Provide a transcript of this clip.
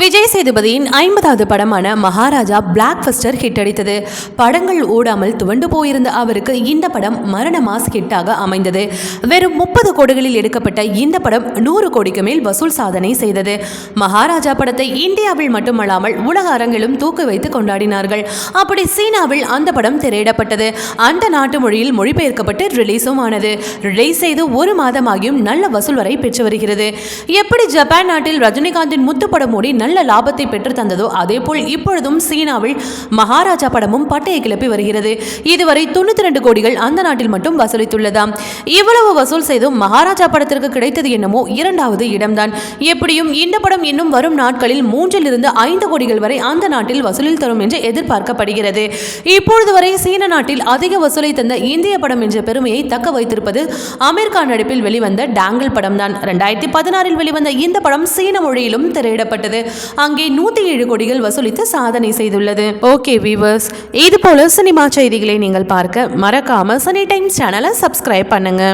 விஜய் சேதுபதியின் ஐம்பதாவது படமான Maharaja black ஃபஸ்டர் hit அடித்தது. படங்கள் ஓடாமல் துவண்டு போயிருந்த அவருக்கு இந்த படம் மரண மாஸ் ஹிட்டாக அமைந்தது. வெறும் முப்பது கோடிகளில் எடுக்கப்பட்ட இந்த படம் நூறு கோடிக்கு மேல் வசூல் சாதனை செய்தது. மகாராஜா படத்தை இந்தியாவில் மட்டுமல்லாமல் உலக அரங்கிலும் தூக்கி வைத்து கொண்டாடினார்கள். அப்படி சீனாவில் அந்த படம் திரையிடப்பட்டது. அந்த நாட்டு மொழியில் மொழிபெயர்க்கப்பட்டு ரிலீஸும் ஆனது. ரிலீஸ் செய்து ஒரு மாதமாகியும் நல்ல வசூல் வரை பெற்று வருகிறது. எப்படி ஜப்பான் நாட்டில் ரஜினிகாந்தின் முத்துப்படம் ஓடி நல்ல லாபத்தை பெற்று தந்ததோ அதேபோல் இப்பொழுதும் சீனாவில் மகாராஜா படமும் பட்டையை கிளப்பி வருகிறது. இதுவரை தொண்ணூத்தி ரெண்டு கோடிகள் அந்த நாட்டில் மட்டும் வசூலித்துள்ளதாம். இவ்வளவு வசூல் செய்தும் மகாராஜா படத்திற்கு கிடைத்தது என்னமோ இரண்டாவது இடம்தான். எப்படியும் இந்த படம் இன்னும் வரும் நாட்களில் மூன்றிலிருந்து ஐந்து கோடிகள் வரை அந்த நாட்டில் வசூலில் தரும் என்று எதிர்பார்க்கப்படுகிறது. இப்பொழுது வரை சீன நாட்டில் அதிக வசூலை தந்த இந்திய படம் என்ற பெருமையை தக்க வைத்திருப்பது அமெரிக்கா நடிப்பில் வெளிவந்த டேங்கிள் படம் தான் ரெண்டாயிரத்தி பதினாறில் வெளிவந்த இந்த படம் சீன மொழியிலும் திரையிடப்பட்டது. அங்கே நூத்தி ஏழு கோடிகள் வசூலித்து சாதனை செய்துள்ளது. ஓகே வீவர்ஸ் இது போல சினிமா செய்திகளை நீங்கள் பார்க்க மறக்காம சனி டைம்ஸ் சேனலை சப்ஸ்கிரைப் பண்ணுங்க.